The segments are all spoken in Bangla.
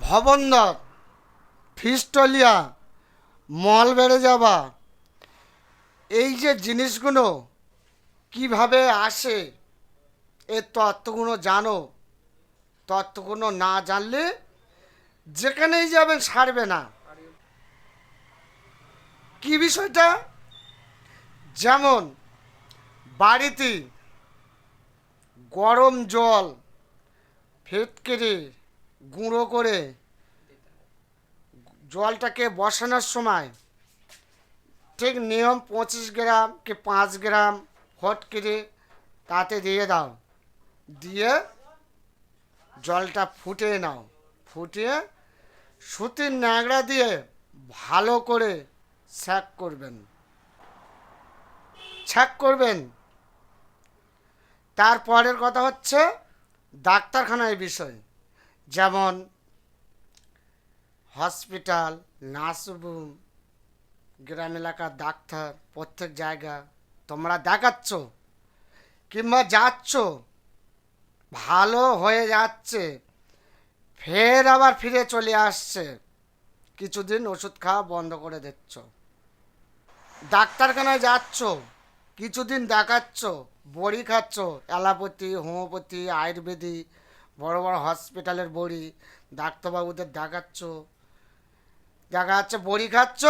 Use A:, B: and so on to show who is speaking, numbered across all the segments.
A: ভবন্দর ফিস্টলিয়া, মল বেড়ে যাওয়া। এই যে জিনিসগুলো কীভাবে আসে এর তত্ত্বগুলো জানো? তত্ত্বগুলো না জানলে যেখানেই যাবেন সারবে না। কি বিষয়টা? যেমন বাড়িতে গরম জল, ফেটকেরে গুঁড়ো করে জলটাকে বসানোর সময় ঠিক নিয়ম পঁচিশ গ্রাম কি পাঁচ গ্রাম ফটকিরে তাতে দিয়ে দাও। দিয়ে জলটা ফুটিয়ে নাও। ফুটিয়ে সুতির ন্যাংড়া দিয়ে ভালো করে ছ্যাক করবেন। ছ্যাক করবেন। তারপরের কথা হচ্ছে ডাক্তারখানায় বিষয়। যেমন হসপিটাল, নার্সিংহোম, গ্রাম এলাকার ডাক্তার, প্রত্যেক জায়গা। তোমরা দেখাচ্ছ, কিংবা যাচ্ছ, ভালো হয়ে যাচ্ছে, ফের আবার ফিরে চলে আসছে। কিছুদিন ওষুধ খাওয়া বন্ধ করে দিচ্ছ। ডাক্তারখানায় যাচ্ছ, কিছুদিন দেখাচ্ছ, বড়ি খাচ্ছ, অ্যালোপ্যাথি, হোমিওপ্যাথি, আয়ুর্বেদিক বড় বড় হসপিটালের বড়ি, ডাক্তারবাবুদের দেখাচ্ছ। দেখা যাচ্ছে বড়ি খাচ্ছ,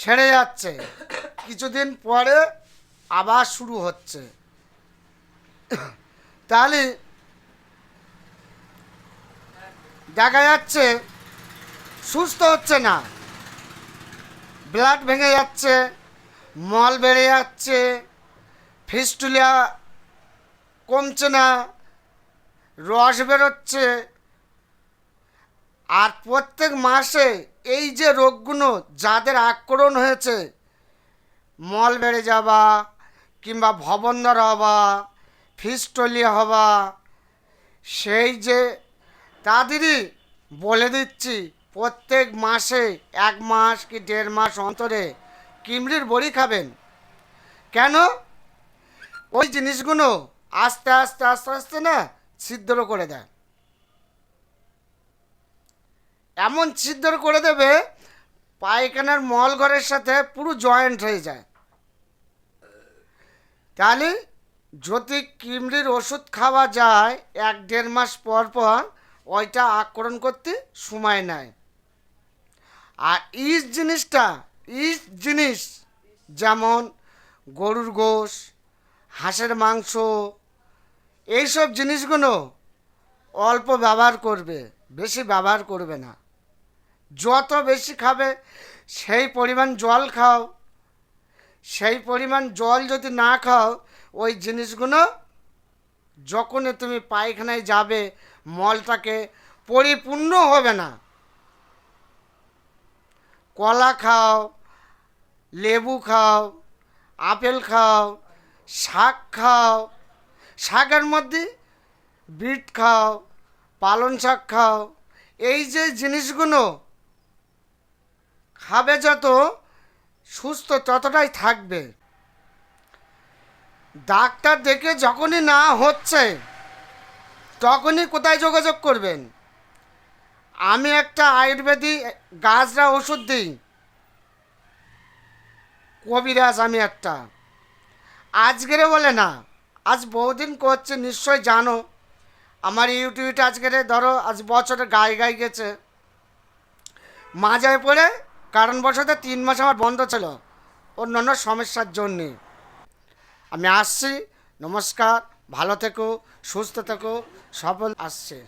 A: সেরে যাচ্ছে। কিছুদিন পরে আবার শুরু হচ্ছে। তাহলে দেখা যাচ্ছে সুস্থ হচ্ছে না। ব্লাড ভেঙে যাচ্ছে, মল বেড়ে যাচ্ছে, ফিস্টুলিয়া কমছে না। রস বেরোচ্ছে। আর প্রত্যেক মাসে এই যে রোগগুলো যাদের আক্রমণ হয়েছে, মল বেড়ে যাওয়া কিংবা ভবন্দর হওয়া, ফিস্টলিয়া হওয়া, সেই যে তাদেরই বলে দিচ্ছি, প্রত্যেক মাসে এক মাস কি দেড় মাস অন্তরে কিমড়ির বড়ি খাবেন। কেন? ওই জিনিসগুলো আস্তে আস্তে আস্তে আস্তে না ছিদ্র করে দেয়। এমন ছিদ্র করে দেবে, পায়খানার মল ঘরের সাথে পুরো জয়েন্ট হয়ে যায়। তাহলে যদি কিমড়ির ওষুধ খাওয়া যায়, এক দেড় মাস পর পর ওইটা আক্রমণ করতে সময় নেয়। আর ইস জিনিসটা, ইস জিনিস যেমন গরুর গোশ, হাঁসের মাংস এইসব জিনিসগুলো অল্প ব্যবহার করবে, বেশি ব্যবহার করবে না। যত বেশি খাবে, সেই পরিমাণ জল খাও। সেই পরিমাণ জল যদি না খাও, ওই জিনিসগুলো যখনই তুমি পায়খানায় যাবে, মলটাকে পরিপূর্ণ হবে না। কলা খাও, লেবু খাও, আপেল খাও, শাক খাও শাকের মধ্যে বিট খাও, পালং শাক খাও, এই যে জিনিসগুলো খাবে যত, সুস্থ ততটাই থাকবে। ডাক্তার দেখে যখনই না হচ্ছে, তখনই কোথায় যোগাযোগ করবেন? আমি একটা আয়ুর্বেদিক গাছরা ওষুধ দিই। কবিরাজ আমি একটা। আজকেরে বলে না। আজ বহুদিন করছে, নিশ্চয় জানো। আমার ইউটিউবটা আজকে ধরো, আজ বছরে গায়ে গায়ে গেছে। মাজায় পড়ে কারণবশত তিন মাস আমার বন্ধ ছিল। অন্যান্য সমস্যার জন্যে। আমি আসছি, নমস্কার, ভালো থেকো, সুস্থ থেকো, সফল আসছে।